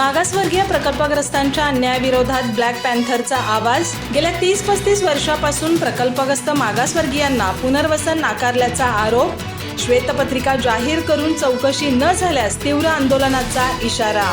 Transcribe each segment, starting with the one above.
मागासवर्गीय प्रकल्पग्रस्तांच्या अन्यायाविरोधात ब्लॅक पॅन्थरचा आवाज. गेल्या तीस पस्तीस वर्षापासून प्रकल्पग्रस्त मागासवर्गीयांना पुनर्वसन नाकारल्याचा आरोप. श्वेतपत्रिका जाहीर करून चौकशी न झाल्यास तीव्र आंदोलनाचा इशारा.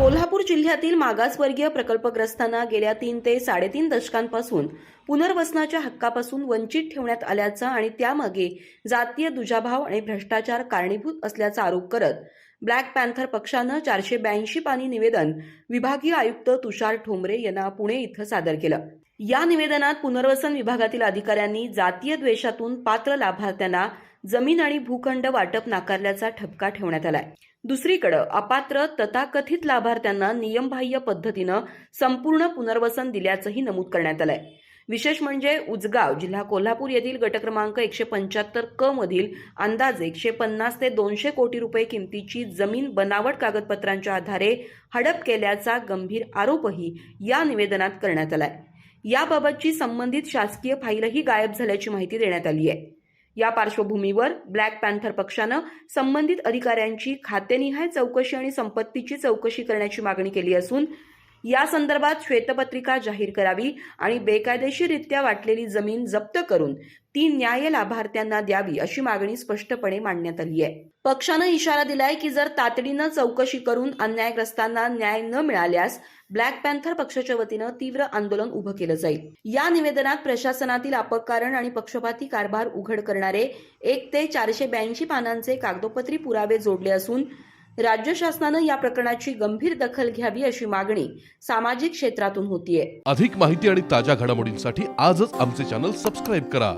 कोल्हापूर जिल्ह्यातील मागासवर्गीय प्रकल्पग्रस्तांना गेल्या तीन ते साडेतीन दशकांपासून पुनर्वसनाच्या हक्कापासून वंचित ठेवण्यात आल्याचा आणि त्यामागे जातीय दुजाभाव आणि भ्रष्टाचार कारणीभूत असल्याचा आरोप करत ब्लॅक पॅन्थर पक्षानं चारशे ब्याऐंशी पानी निवेदन विभागीय आयुक्त तुषार ठोंबरे यांना पुणे इथं सादर केलं. या निवेदनात पुनर्वसन विभागातील अधिकाऱ्यांनी जातीय द्वेषातून पात्र लाभार्थ्यांना जमीन आणि भूखंड वाटप नाकारल्याचा ठपका ठेवण्यात आलाय. दुसरीकडे अपात्र तथाकथित लाभार्थ्यांना नियमबाह्य पद्धतीनं संपूर्ण पुनर्वसन दिल्याचंही नमूद करण्यात आलंय. विशेष म्हणजे उजगाव जिल्हा कोल्हापूर येथील गट क्रमांक एकशे पंच्याहत्तर क मधील अंदाजे एकशे पन्नास ते दोनशे कोटी रुपये किमतीची जमीन बनावट कागदपत्रांच्या आधारे हडप केल्याचा गंभीर आरोपही या निवेदनात करण्यात आलाय. याबाबतची संबंधित शासकीय फाईलही गायब झाल्याची माहिती देण्यात आली आहे. या पार्श्वभूमीवर ब्लॅक पॅन्थर पक्षानं संबंधित अधिकाऱ्यांची खातेनिहाय चौकशी आणि संपत्तीची चौकशी करण्याची मागणी केली असून या संदर्भात श्वेतपत्रिका जाहीर करावी आणि बेकायदेशीररित्या वाटलेली जमीन जप्त करून ती न्याय लाभार्थ्यांना द्यावी अशी मागणी स्पष्टपणे मांडण्यात आली आहे. पक्षानं इशारा दिलाय की जर तातडीनं चौकशी करून अन्यायग्रस्तांना न्याय न मिळाल्यास ब्लॅक पॅन्थर पक्षाच्या वतीनं तीव्र आंदोलन उभं केलं जाईल. या निवेदनात प्रशासनातील अपकारण आणि पक्षपाती कारभार उघड करणारे एक ते चारशे ब्याऐंशी पानांचे कागदोपत्री पुरावे जोडले असून राज्य शासनानं या प्रकरणाची गंभीर दखल घ्यावी अशी मागणी सामाजिक क्षेत्रातून होतीये. अधिक माहिती आणि ताज्या घडामोडींसाठी आजच आमचे चॅनल सबस्क्राईब करा.